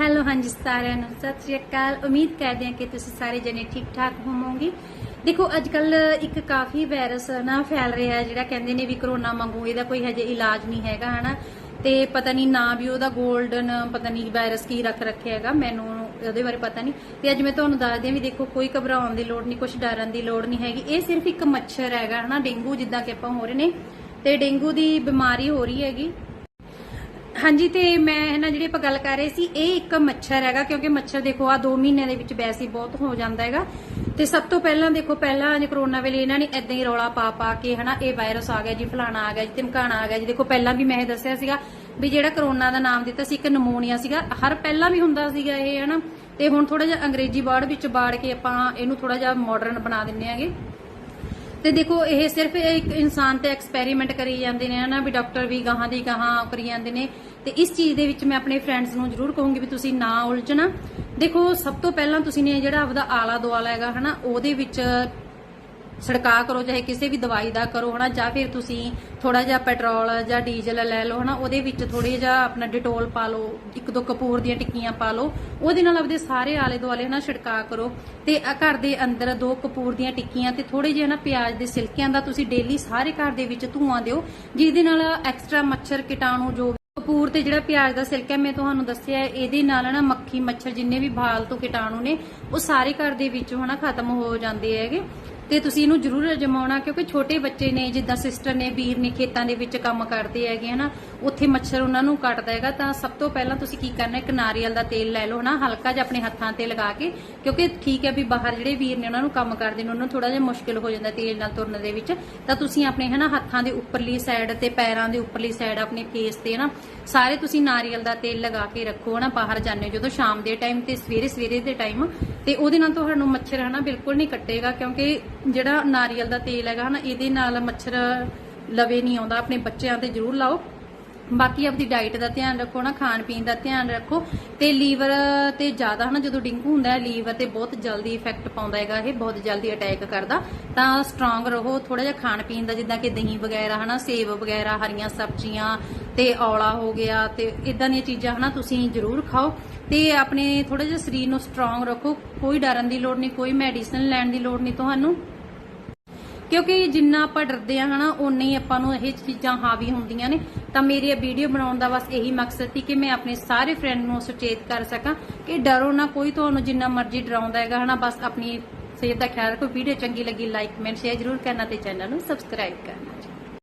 Hello, ਹਾਂਜੀ ਸਾਰਿਆਂ ਨੂੰ, ਸਤਿ ਸ਼੍ਰੀ ਅਕਾਲ। ਉਮੀਦ ਕਰਦੇ ਹਾਂ ਕਿ ਤੁਸੀਂ ਸਾਰੇ ਜਣੇ ਠੀਕ ਠਾਕ ਹੋਵੋਗੇ। ਦੇਖੋ ਅੱਜ ਕੱਲ ਇੱਕ ਕਾਫੀ ਵਾਇਰਸ ਨਾ ਫੈਲ ਰਿਹਾ, ਜਿਹੜਾ ਕਹਿੰਦੇ ਨੇ ਵੀ ਕਰੋਨਾ ਵਾਂਗੂ ਇਹਦਾ ਕੋਈ ਹਜੇ ਇਲਾਜ ਨਹੀਂ ਹੈਗਾ, ਹਨਾ? ਤੇ ਪਤਾ ਨਹੀਂ ਨਾ ਵੀ ਉਹਦਾ 골ਡਨ ਪਤਾ ਨਹੀਂ ਵਾਇਰਸ ਕੀ ਰੱਖ ਰੱਖਿਆ ਹੈਗਾ, ਮੈਨੂੰ ਉਹਦੇ ਬਾਰੇ ਪਤਾ ਨਹੀਂ। ਤੇ ਅੱਜ ਮੈਂ ਤੁਹਾਨੂੰ ਦੱਸਦੀ ਹਾਂ ਵੀ ਦੇਖੋ, ਕੋਈ ਘਬਰਾਉਣ ਦੀ ਲੋੜ ਨਹੀਂ ਕੁਝ ਡਰਨ ਦੀ ਲੋੜ ਨਹੀਂ ਹੈਗੀ। ਇਹ ਸਿਰਫ ਇੱਕ ਮੱਛਰ ਹੈਗਾ, ਹਨਾ? ਡੇਂਗੂ ਜਿੱਦਾਂ ਕਿ ਆਪਾਂ ਹੋ ਰਹੇ ਨੇ। ਤੇ ਡੇਂਗੂ ਦੀ ਬਿਮਾਰੀ ਹੋ ਰਹੀ ਹੈਗੀ। ਹਾਂਜੀ, ਤੇ ਮੈਂ ਨਾ ਜਿਹੜੀ ਆਪਾਂ ਗੱਲ ਕਰ ਰਹੇ ਸੀ, ਇਹ ਇੱਕ ਮੱਛਰ ਹੈਗਾ, ਕਿਉਂਕਿ ਮੱਛਰ ਦੇਖੋ ਆ 2 ਮਹੀਨਿਆਂ ਦੇ ਵਿੱਚ ਵੈਸੇ ਬਹੁਤ ਹੋ ਜਾਂਦਾ ਹੈਗਾ। ਤੇ ਸਭ ਤੋਂ ਪਹਿਲਾਂ ਦੇਖੋ, ਪਹਿਲਾਂ ਜੇ ਕਰੋਨਾ ਵੇਲੇ ਇਹਨਾਂ ਨੇ ਇਦਾਂ ਹੀ ਰੌਲਾ ਪਾ ਪਾ ਕੇ, ਹਨਾ, ਇਹ ਵਾਇਰਸ ਆ ਗਿਆ ਜੀ, ਫਲਾਣਾ ਆ ਗਿਆ ਜੀ, ਧਮਕਾਣਾ ਆ ਗਿਆ ਜੀ। ਦੇਖੋ, ਪਹਿਲਾਂ ਵੀ ਮੈਂ ਇਹ ਦੱਸਿਆ ਸੀਗਾ ਵੀ ਜਿਹੜਾ ਕਰੋਨਾ ਦਾ ਨਾਮ ਦਿੱਤਾ ਸੀ, ਇੱਕ ਨਮੋਨੀਆ ਸੀਗਾ। ਹਰ ਪਹਿਲਾਂ ਵੀ ਹੁੰਦਾ ਸੀਗਾ ਇਹ, ਹਨਾ। ਤੇ ਹੁਣ ਥੋੜਾ ਜਿਹਾ ਅੰਗਰੇਜ਼ੀ ਵਰਡ ਵਿੱਚ ਬਾੜ ਕੇ ਆਪਾਂ ਇਹਨੂੰ ਥੋੜਾ ਜਿਹਾ ਮਾਡਰਨ ਬਣਾ ਦਿੰਨੇ ਆਗੇ ਤੇ ਦੇਖੋ, ਇਹ ਸਿਰਫ ਇੱਕ ਇਨਸਾਨ ਤੇ ਐਕਸਪੈਰੀਮੈਂਟ ਕਰੀ ਜਾਂਦੇ ਨੇ ਨਾ ਵੀ ਡਾਕਟਰ ਵੀ ਗਾਹਾਂ ਦੀ ਗਾਹਾਂ ਕਰੀ ਜਾਂਦੇ ਨੇ। ਤੇ ਇਸ ਚੀਜ਼ ਦੇ ਵਿੱਚ ਮੈਂ ਆਪਣੇ ਫਰੈਂਡਸ ਨੂੰ ਜ਼ਰੂਰ ਕਹੂੰਗੀ ਵੀ ਤੁਸੀਂ ਨਾ ਉਲਝਣਾ। ਦੇਖੋ, ਸਭ ਤੋਂ ਪਹਿਲਾਂ ਤੁਸੀਂ ਨੇ ਜਿਹੜਾ ਆਪਦਾ ਆਲਾ ਦੁਆਲਾ ਹੈਗਾ ਹਨਾ, ਉਹਦੇ ਵਿੱਚ ਛਿੜਕਾ ਕਰੋ ਚਾਹੇ ਕਿਸੇ ਵੀ ਦਵਾਈ ਦਾ ਕਰੋ ਹਨਾ ਜਾਂ ਫਿਰ ਤੁਸੀਂ ਥੋੜਾ ਜਿਹਾ ਪੈਟਰੋਲ ਜਾਂ ਡੀਜ਼ਲ ਲੈ ਲਓ ਹਨਾ ਉਹਦੇ ਵਿੱਚ ਥੋੜੀ ਜਿਹਾ ਆਪਣਾ ਡਿਟੋਲ ਪਾ ਲਓ ਇੱਕ ਦੋ ਕਪੂਰ ਦੀਆਂ ਟਿੱਕੀਆਂ ਪਾ ਲਓ ਉਹਦੇ ਨਾਲ ਆਪਦੇ ਸਾਰੇ ਆਲੇ ਦੁਆਲੇ ਹਨਾ ਛਿੜਕਾ ਕਰੋ। ਤੇ ਘਰ ਦੇ ਅੰਦਰ ਦੋ ਕਪੂਰ ਦੀਆਂ ਟਿੱਕੀਆਂ ਤੇ ਥੋੜੇ ਜਿਹੇ ਨਾ ਪਿਆਜ਼ ਦੇ ਸਿਲਕਿਆਂ ਦਾ ਤੁਸੀਂ ਡੇਲੀ ਸਾਰੇ ਘਰ ਦੇ ਵਿੱਚ ਧੂਆਂ ਦਿਓ ਜਿਹਦੇ ਨਾਲ ਐਕਸਟਰਾ ਮੱਛਰ ਕੀਟਾਣੂ ਜੋ ਕਪੂਰ ਤੇ ਜਿਹੜਾ ਪਿਆਜ਼ ਦਾ ਸਿਲਕਾ ਮੈਂ ਤੁਹਾਨੂੰ ਦੱਸਿਆ ਹੈ, ਇਹਦੇ ਨਾਲ ਨਾ ਮੱਖੀ ਮੱਛਰ ਜਿੰਨੇ ਵੀ ਫਾਲਤੂ ਕੀਟਾਣੂ ਨੇ ਉਹ ਸਾਰੇ ਘਰ ਦੇ ਵਿੱਚੋਂ ਹਨਾ ਖਤਮ ਹੋ ਜਾਂਦੇ ਹੈਗੇ। ਤੇ ਤੁਸੀਂ ਇਹਨੂੰ ਜ਼ਰੂਰ ਅਜਮਾਉਣਾ, ਕਿਉਂਕਿ ਛੋਟੇ ਬੱਚੇ ਨੇ, ਜਿੱਦਾਂ ਸਿਸਟਰ ਨੇ, ਵੀਰ ਨੇ ਖੇਤਾਂ ਦੇ ਵਿੱਚ ਕੰਮ ਕਰਦੇ ਹੈਗੇ ਹਨਾ ਉੱਥੇ ਮੱਛਰ ਉਹਨਾਂ ਨੂੰ ਕੱਟਦਾ ਹੈਗਾ। ਤਾਂ ਸਭ ਤੋਂ ਪਹਿਲਾਂ ਤੁਸੀਂ ਕੀ ਕਰਨਾ, ਇੱਕ ਨਾਰੀਅਲ ਦਾ ਤੇਲ ਲੈ ਲਓ ਹਨਾ, ਹਲਕਾ ਜਿਹਾ ਆਪਣੇ ਹੱਥਾਂ ਤੇ ਲਗਾ ਕੇ, ਕਿਉਂਕਿ ਠੀਕ ਹੈ ਵੀ ਬਾਹਰ ਜਿਹੜੇ ਵੀਰ ਨੇ ਉਹਨਾਂ ਨੂੰ ਕੰਮ ਕਰਦੇ ਨੇ, ਉਹਨਾਂ ਨੂੰ ਥੋੜਾ ਜਿਹਾ ਮੁਸ਼ਕਿਲ ਹੋ ਜਾਂਦਾ ਤੇਲ ਨਾਲ ਤੁਰਨ ਦੇ ਵਿੱਚ। ਤਾਂ ਤੁਸੀਂ ਆਪਣੇ ਹਨਾ, ਹੱਥਾਂ ਦੇ ਉੱਪਰਲੀ ਸਾਈਡ ਤੇ, ਪੈਰਾਂ ਦੇ ਉੱਪਰਲੀ ਸਾਈਡ ਆਪਣੇ ਫੇਸ ਤੇ ਹਨਾ, ਸਾਰੇ ਤੁਸੀਂ ਨਾਰੀਅਲ ਦਾ ਤੇਲ ਲਗਾ ਕੇ ਰੱਖੋ ਹਨਾ, ਬਾਹਰ ਜਾਂਦੇ ਹੋ ਜਦੋਂ ਸ਼ਾਮ ਦੇ ਟਾਈਮ ਤੇ ਸਵੇਰੇ ਸਵੇਰੇ ਦੇ ਟਾਈਮ ਤੇ ਉਹਦੇ ਨਾਲ ਤੁਹਾਨੂੰ ਮੱਛਰ ਹਨਾ ਬਿਲਕੁਲ ਨਹੀਂ ਕੱਟੇਗਾ, ਕਿਉਂਕਿ ਜਿਹੜਾ ਨਾਰੀਅਲ ਦਾ ਤੇਲ ਹੈਗਾ ਹਨਾ, ਇਹਦੇ ਨਾਲ ਮੱਛਰ ਲਵੇ ਨਹੀਂ ਆਉਂਦਾ। ਆਪਣੇ ਬੱਚਿਆਂ ਤੇ ਜ਼ਰੂਰ ਲਾਓ। ਬਾਕੀ ਆਪਦੀ ਡਾਈਟ ਦਾ ਧਿਆਨ ਰੱਖੋ ਨਾ ਖਾਣ ਪੀਣ ਦਾ ਧਿਆਨ ਰੱਖੋ। ਤੇ ਲੀਵਰ ਤੇ ਜ਼ਿਆਦਾ ਹਨਾ, ਜਦੋਂ ਡਿੰਗੂ ਹੁੰਦਾ ਹੈ, ਲੀਵਰ ਤੇ ਬਹੁਤ ਜਲਦੀ ਇਫੈਕਟ ਪਾਉਂਦਾ ਹੈਗਾ ਇਹ, ਬਹੁਤ ਜਲਦੀ ਅਟੈਕ ਕਰਦਾ। ਤਾਂ ਸਟਰੋਂਗ ਰਹੋ ਥੋੜਾ ਜਿਹਾ ਖਾਣ ਪੀਣ ਦਾ, ਜਿੱਦਾਂ ਕਿ ਦਹੀਂ ਵਗੈਰਾ ਹਨਾ, ਸੇਬ ਵਗੈਰਾ, ਹਰੀਆਂ ਸਬਜ਼ੀਆਂ ਤੇ ਔਲਾ ਹੋ ਗਿਆ ਤੇ ਇਦਾਂ ਦੀਆਂ ਚੀਜ਼ਾਂ ਹਨਾ ਤੁਸੀਂ ਜ਼ਰੂਰ ਖਾਓ ਤੇ ਆਪਣੇ ਥੋੜਾ ਜਿਹਾ ਸਰੀਰ ਨੂੰ ਸਟਰੋਂਗ ਰੱਖੋ, ਕੋਈ ਡਰਨ ਦੀ ਲੋੜ ਨਹੀਂ, ਕੋਈ ਮੈਡੀਸਨ ਲੈਣ ਦੀ ਲੋੜ ਨਹੀਂ ਤੁਹਾਨੂੰ। ਕਿਉਂਕਿ ਜਿੰਨਾ ਆਪਾਂ ਡਰਦੇ ਆ ਹਨਾ ਉਨਾ ਹੀ ਆਪਾਂ ਨੂੰ ਇਹ ਚੀਜ਼ਾਂ ਹਾਵੀ ਹੁੰਦੀਆਂ ਨੇ। ਤਾਂ ਮੇਰੀ ਇਹ ਵੀਡੀਓ ਬਣਾਉਣ ਦਾ ਬਸ ਇਹੀ ਮਕਸਦ ਸੀ ਕਿ ਮੈਂ ਆਪਣੇ ਸਾਰੇ ਫਰੈਂਡ ਨੂੰ ਸੁਚੇਤ ਕਰ ਸਕਾਂ ਕਿ ਡਰੋ ਨਾ ਕੋਈ, ਤੁਹਾਨੂੰ ਜਿੰਨਾ ਮਰਜ਼ੀ ਡਰਾਉਂਦਾ ਹੈਗਾ ਹਨਾ, ਬਸ ਆਪਣੀ ਸਿਹਤ ਦਾ ਖਿਆਲ ਰੱਖੋ। ਵੀਡੀਓ ਚੰਗੀ ਲੱਗੀ ਲਾਈਕ ਕਮੈਂਟ ਸ਼ੇਅਰ ਜ਼ਰੂਰ ਕਰਨਾ ਤੇ ਚੈਨਲ ਨੂੰ ਸਬਸਕ੍ਰਾਈਬ ਕਰਨਾ।